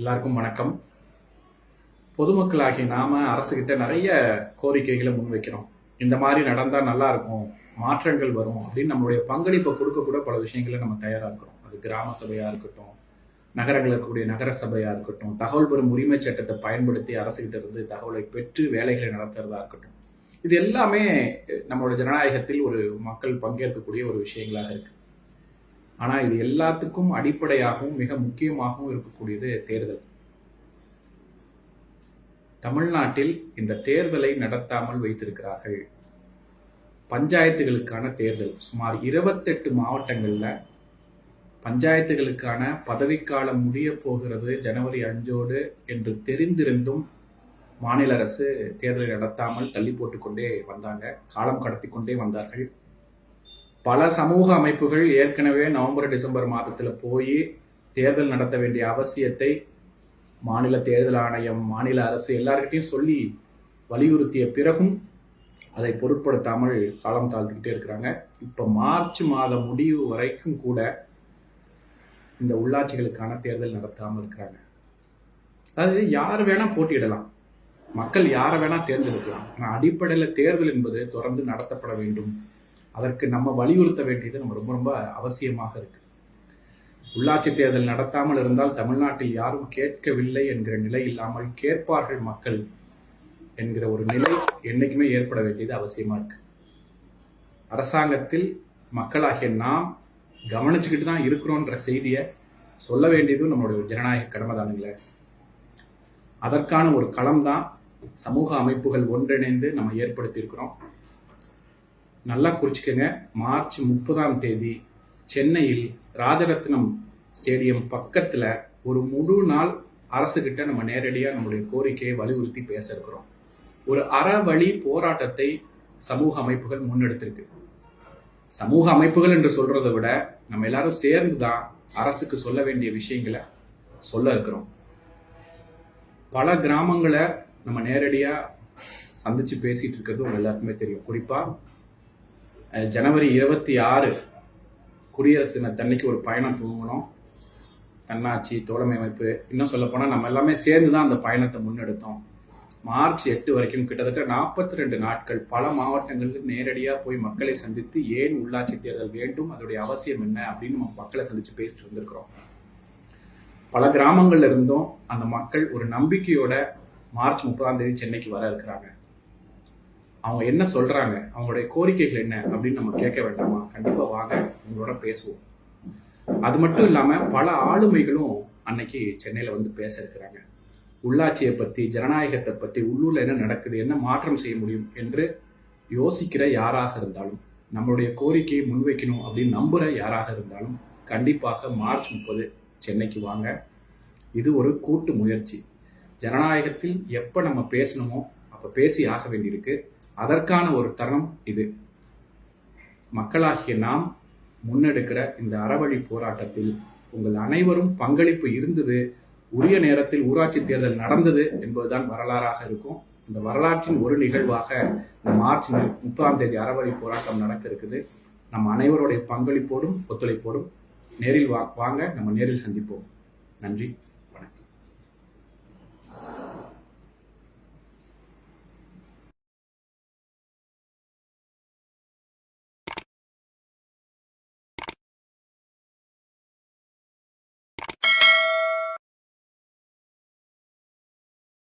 எல்லாருக்கும் வணக்கம். பொதுமக்களாகிய நாம அரசுகிட்ட நிறைய கோரிக்கைகளை முன்வைக்கிறோம். இந்த மாதிரி நடந்தா நல்லா இருக்கும் மாற்றங்கள் வரும் அப்படின்னு நம்மளுடைய பங்களிப்பை கொடுக்க கூட பல விஷயங்களை நம்ம தயாராக இருக்கிறோம். அது கிராம சபையா இருக்கட்டும் நகரங்களில் இருக்கக்கூடிய நகர சபையா இருக்கட்டும் தகவல் பெறும் உரிமை சட்டத்தை பயன்படுத்தி அரசுகிட்ட இருந்து தகவலை பெற்று வேலைகளை நடத்துறதா இருக்கட்டும். இது எல்லாமே நம்மளோட ஜனநாயகத்தில் ஒரு மக்கள் பங்கேற்கக்கூடிய ஒரு விஷயங்களாக இருக்கு. ஆனால் இது எல்லாத்துக்கும் அடிப்படையாகவும் மிக முக்கியமாகவும் இருக்கக்கூடியது தேர்தல். தமிழ்நாட்டில் இந்த தேர்தலை நடத்தாமல் வைத்திருக்கிறார்கள். பஞ்சாயத்துகளுக்கான தேர்தல். சுமார் இருபத்தெட்டு மாவட்டங்களில் பஞ்சாயத்துகளுக்கான பதவிக்காலம் முடிய போகிறது ஜனவரி அஞ்சோடு என்று தெரிந்திருந்தும் மாநில அரசு தேர்தலை நடத்தாமல் தள்ளி போட்டுக்கொண்டே வந்தாங்க. காலம் கடத்தி கொண்டே வந்தார்கள். பல சமூக அமைப்புகள் ஏற்கனவே நவம்பர் டிசம்பர் மாதத்தில் போய் தேர்தல் நடத்த வேண்டிய அவசியத்தை மாநில தேர்தல் ஆணையம் மாநில அரசு எல்லார்கிட்டையும் சொல்லி வலியுறுத்திய பிறகும் அதை பொருட்படுத்தாமல் காலம் தாழ்த்துக்கிட்டே இருக்கிறாங்க. இப்போ மார்ச் மாத முடிவு வரைக்கும் கூட இந்த உள்ளாட்சிகளுக்கான தேர்தல் நடத்தாமல் இருக்கிறாங்க. அதாவது யார் வேணா போட்டியிடலாம். மக்கள் யாரை வேணா தேர்ந்தெடுக்கலாம். ஆனால் அடிப்படையில் தேர்தல் என்பது தொடர்ந்து நடத்தப்பட வேண்டும். அதற்கு நம்ம வலியுறுத்த வேண்டியது நம்ம ரொம்ப ரொம்ப அவசியமாக இருக்கு. உள்ளாட்சி தேர்தல் நடத்தாமல் இருந்தால் தமிழ்நாட்டில் யாரும் கேட்கவில்லை என்கிற நிலை இல்லாமல் கேட்பார்கள் மக்கள் என்கிற ஒரு நிலை என்னைக்குமே ஏற்பட வேண்டியது அவசியமா இருக்கு. அரசாங்கத்தில் மக்களாகிய நாம் கவனிச்சுக்கிட்டு தான் இருக்கிறோன்ற செய்தியை சொல்ல வேண்டியதும் நம்மளுடைய ஜனநாயக கடமை தானுங்களே அதற்கான ஒரு களம் தான் சமூக அமைப்புகள் ஒன்றிணைந்து நம்ம ஏற்படுத்தியிருக்கிறோம் நல்லா குறிச்சுக்கோங்க. மார்ச் முப்பதாம் தேதி சென்னையில் ராஜரத்னம் ஸ்டேடியம் பக்கத்தில் ஒரு முழு நாள் அரசுகிட்ட நம்ம நேரடியாக நம்மளுடைய கோரிக்கையை வலியுறுத்தி பேச இருக்கிறோம். ஒரு அறவழி போராட்டத்தை சமூக அமைப்புகள் முன்னெடுத்திருக்கு. சமூக அமைப்புகள் என்று சொல்றதை விட நம்ம எல்லாரும் சேர்ந்து தான் அரசுக்கு சொல்ல வேண்டிய விஷயங்களை சொல்ல இருக்கிறோம். பல கிராமங்களை நம்ம நேரடியாக சந்திச்சு பேசிட்டு இருக்கிறது உங்க எல்லாருக்குமே தெரியும். குறிப்பா ஜனவரி இருபத்தி ஆறு குடியரசு தினத்தன்னைக்கு ஒரு பயணம் துவங்கணும். தன்னாட்சி தோழமை அமைப்பு இன்னும் சொல்லப்போனால் நம்ம எல்லாமே சேர்ந்து தான் அந்த பயணத்தை முன்னெடுத்தோம். மார்ச் எட்டு வரைக்கும் கிட்டத்தட்ட நாற்பத்தி ரெண்டு நாட்கள் பல மாவட்டங்களில் நேரடியாக போய் மக்களை சந்தித்து ஏன் உள்ளாட்சி தேர்தல் வேண்டும் அதோடைய அவசியம் என்ன அப்படின்னு நம்ம மக்களை சந்தித்து பேசிட்டு வந்திருக்கிறோம். பல கிராமங்கள்ல இருந்தும் அந்த மக்கள் ஒரு நம்பிக்கையோட மார்ச் முப்பதாம் தேதி சென்னைக்கு வர இருக்கிறாங்க. அவங்க என்ன சொல்றாங்க? அவங்களுடைய கோரிக்கைகள் என்ன? அப்படின்னு நம்ம கேட்க வேண்டாமா? கண்டிப்பா வாங்க உங்களோட பேசுவோம். அது மட்டும் இல்லாம பல ஆளுமைகளும் அன்னைக்கு சென்னையில வந்து பேச இருக்கிறாங்க. உள்ளாட்சியை பத்தி ஜனநாயகத்தை பத்தி உள்ளூர்ல என்ன நடக்குது என்ன மாற்றம் செய்ய முடியும் என்று யோசிக்கிற யாராக இருந்தாலும் நம்மளுடைய கோரிக்கையை முன்வைக்கணும் அப்படின்னு நம்புற யாராக இருந்தாலும் கண்டிப்பாக மார்ச் முப்பது சென்னைக்கு வாங்க. இது ஒரு கூட்டு முயற்சி. ஜனநாயகத்தில் எப்ப நம்ம பேசணுமோ அப்ப பேசி ஆக வேண்டியிருக்கு. அதற்கான ஒரு தருணம் இது. மக்களாகிய நாம் முன்னெடுக்கிற இந்த அறவழி போராட்டத்தில் உங்கள் அனைவரும் பங்களிப்பு இருந்தது உரிய நேரத்தில் ஊராட்சி தேர்தல் நடந்தது என்பதுதான் வரலாறாக இருக்கும். இந்த வரலாற்றின் ஒரு நிகழ்வாக இந்த மார்ச் முப்பதாம் தேதி அறவழி போராட்டம் நடக்க இருக்குது. நம்ம அனைவருடைய பங்களிப்போடும் ஒத்துழைப்போடும் நேரில் வா வாங்க நம்ம நேரில் சந்திப்போம். நன்றி.